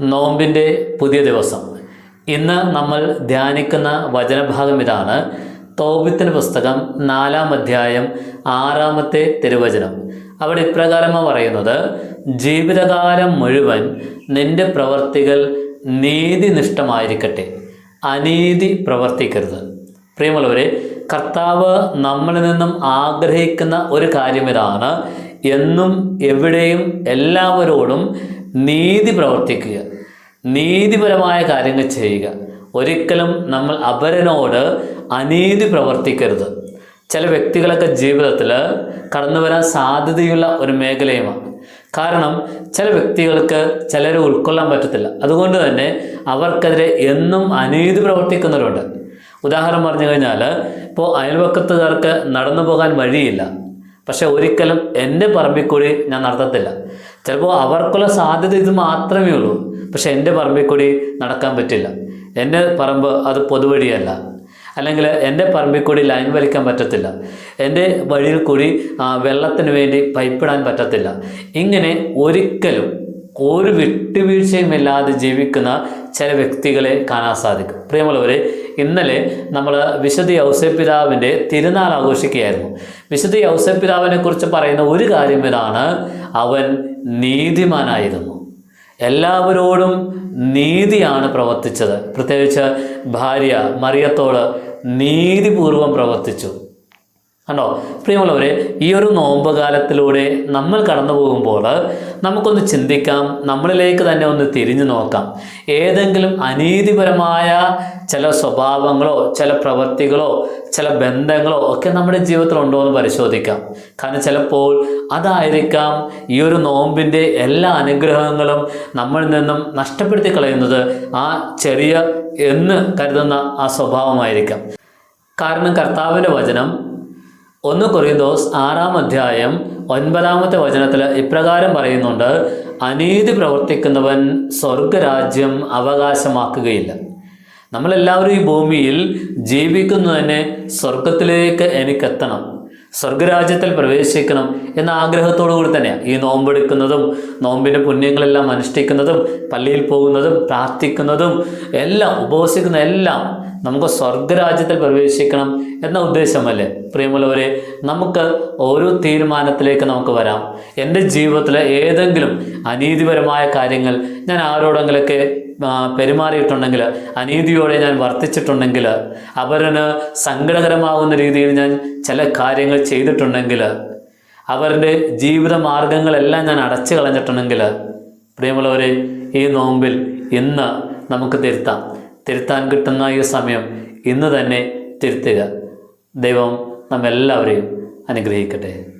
നോമ്പിന്റെ പുതിയ ദിവസം. ഇന്ന് നമ്മൾ ധ്യാനിക്കുന്ന വചനഭാഗം ഇതാണ്. തോബിത്തിന് പുസ്തകം നാലാം അധ്യായം ആറാമത്തെ തിരുവചനം. അവിടെ ഇപ്രകാരമാണ് പറയുന്നത് ജീവിതകാലം മുഴുവൻ നിന്റെ പ്രവർത്തികൾ നീതിനിഷ്ഠമായിരിക്കട്ടെ. അനീതി പ്രവർത്തിക്കരുത്. പ്രിയമുള്ളവരെ കർത്താവ് നമ്മളിൽ നിന്നും ആഗ്രഹിക്കുന്ന ഒരു കാര്യം ഇതാണ്. എന്നും എവിടെയും എല്ലാവരോടും നീതി പ്രവർത്തിക്കുക. നീതിപരമായ കാര്യങ്ങൾ ചെയ്യുക. ഒരിക്കലും നമ്മൾ അപരനോട് അനീതി പ്രവർത്തിക്കരുത്. ചില വ്യക്തികളൊക്കെ ജീവിതത്തിൽ കടന്നു വരാൻ സാധ്യതയുള്ള ഒരു മേഖലയുമാണ്. കാരണം ചില വ്യക്തികൾക്ക് ചിലരെ ഉൾക്കൊള്ളാൻ പറ്റത്തില്ല. അതുകൊണ്ട് തന്നെ അവർക്കെതിരെ എന്നും അനീതി പ്രവർത്തിക്കുന്നവരുണ്ട്. ഉദാഹരണം പറഞ്ഞു കഴിഞ്ഞാൽ ഇപ്പോൾ അയൽവക്കത്തുകാർക്ക് നടന്നു പോകാൻ വഴിയില്ല. പക്ഷെ ഒരിക്കലും എന്റെ പറമ്പിൽ കൂടി ഞാൻ നടത്തത്തില്ല. ചിലപ്പോൾ അവർക്കുള്ള സാധ്യത ഇത് മാത്രമേ ഉള്ളൂ. പക്ഷെ എന്റെ പറമ്പിൽ കൂടി നടക്കാൻ പറ്റില്ല. എന്റെ പറമ്പ് അത് പൊതുവഴിയല്ല. അല്ലെങ്കിൽ എന്റെ പറമ്പിൽ കൂടി ലൈൻ വലിക്കാൻ പറ്റത്തില്ല. എന്റെ വഴിയിൽ കൂടി വെള്ളത്തിന് വേണ്ടി പൈപ്പിടാൻ പറ്റത്തില്ല. ഇങ്ങനെ ഒരിക്കലും ഒരു വിട്ടുവീഴ്ചയുമില്ലാതെ ജീവിക്കുന്ന ചില വ്യക്തികളെ കാണാൻ സാധിക്കും. പ്രിയമുള്ളവരെ ഇന്നലെ നമ്മൾ വിശുദ്ധ ഔസപ്പിതാവിന്റെ തിരുനാൾ ആഘോഷിക്കുകയായിരുന്നു. വിശുദ്ധ ഔസപ്പിതാവിനെ കുറിച്ച് പറയുന്ന ഒരു കാര്യം ഇതാണ്. അവൻ നീതിമാനായിരുന്നു. എല്ലാവരോടും നീതിയാണ് പ്രവർത്തിച്ചത്. പ്രത്യേകിച്ച് ഭാര്യ മറിയത്തോട് നീതിപൂർവം പ്രവർത്തിച്ചു. കണ്ടോ? പ്രിയമുള്ളവരെ ഈ ഒരു നോമ്പ് കാലത്തിലൂടെ നമ്മൾ കടന്നു പോകുമ്പോൾ നമുക്കൊന്ന് ചിന്തിക്കാം നമ്മളിലേക്ക് തന്നെ ഒന്ന് തിരിഞ്ഞു നോക്കാം. ഏതെങ്കിലും അനീതിപരമായ ചില സ്വഭാവങ്ങളോ ചില പ്രവൃത്തികളോ ചില ബന്ധങ്ങളോ ഒക്കെ നമ്മുടെ ജീവിതത്തിൽ ഉണ്ടോ എന്ന് പരിശോധിക്കാം. കാരണം ചിലപ്പോൾ അതായിരിക്കാം ഈ ഒരു നോമ്പിന്റെ എല്ലാ അനുഗ്രഹങ്ങളും നമ്മളിൽ നിന്നും നഷ്ടപ്പെടുത്തി കളയുന്നത് ആ ചെറിയ എന്ന് കരുതുന്ന ആ സ്വഭാവമായിരിക്കാം. കാരണം കർത്താവിന്റെ വചനം ഒന്ന് കൊറിയന്തോസ് ആറാം അധ്യായം ഒൻപതാമത്തെ വചനത്തിൽ ഇപ്രകാരം പറയുന്നുണ്ട് അനീതി പ്രവർത്തിക്കുന്നവൻ സ്വർഗരാജ്യം അവകാശമാക്കുകയില്ല. നമ്മളെല്ലാവരും ഈ ഭൂമിയിൽ ജീവിക്കുന്നു തന്നെ സ്വർഗത്തിലേക്ക് എനിക്കെത്തണം സ്വർഗരാജ്യത്തിൽ പ്രവേശിക്കണം എന്ന ആഗ്രഹത്തോടു കൂടി തന്നെയാണ് ഈ നോമ്പെടുക്കുന്നതും നോമ്പിന്റെ പുണ്യങ്ങളെല്ലാം അനുഷ്ഠിക്കുന്നതും പള്ളിയിൽ പോകുന്നതും പ്രാർത്ഥിക്കുന്നതും എല്ലാം ഉപവസിക്കുന്ന എല്ലാം നമുക്ക് സ്വർഗരാജ്യത്തിൽ പ്രവേശിക്കണം എന്ന ഉദ്ദേശമല്ലേ? പ്രിയമുള്ളവരെ നമുക്ക് ഓരോ തീരുമാനത്തിലേക്ക് നമുക്ക് വരാം. എന്റെ ജീവിതത്തിലെ ഏതെങ്കിലും അനീതിപരമായ കാര്യങ്ങൾ ഞാൻ ആരോടെങ്കിലൊക്കെ പെരുമാറിയിട്ടുണ്ടെങ്കിൽ അനീതിയോടെ ഞാൻ വർത്തിച്ചിട്ടുണ്ടെങ്കിൽ അവരന് സങ്കടകരമാകുന്ന രീതിയിൽ ഞാൻ ചില കാര്യങ്ങൾ ചെയ്തിട്ടുണ്ടെങ്കിൽ അവരുടെ ജീവിത മാർഗങ്ങളെല്ലാം ഞാൻ അടച്ചു കളഞ്ഞിട്ടുണ്ടെങ്കിൽ പ്രിയമുള്ളവരെ ഈ നോമ്പിൽ ഇന്ന് നമുക്ക് തിരുത്താം. തിരുത്താൻ കിട്ടുന്ന ഈ സമയം ഇന്ന് തന്നെ തിരുത്തുക. ദൈവം നമ്മെല്ലാവരെയും അനുഗ്രഹിക്കട്ടെ.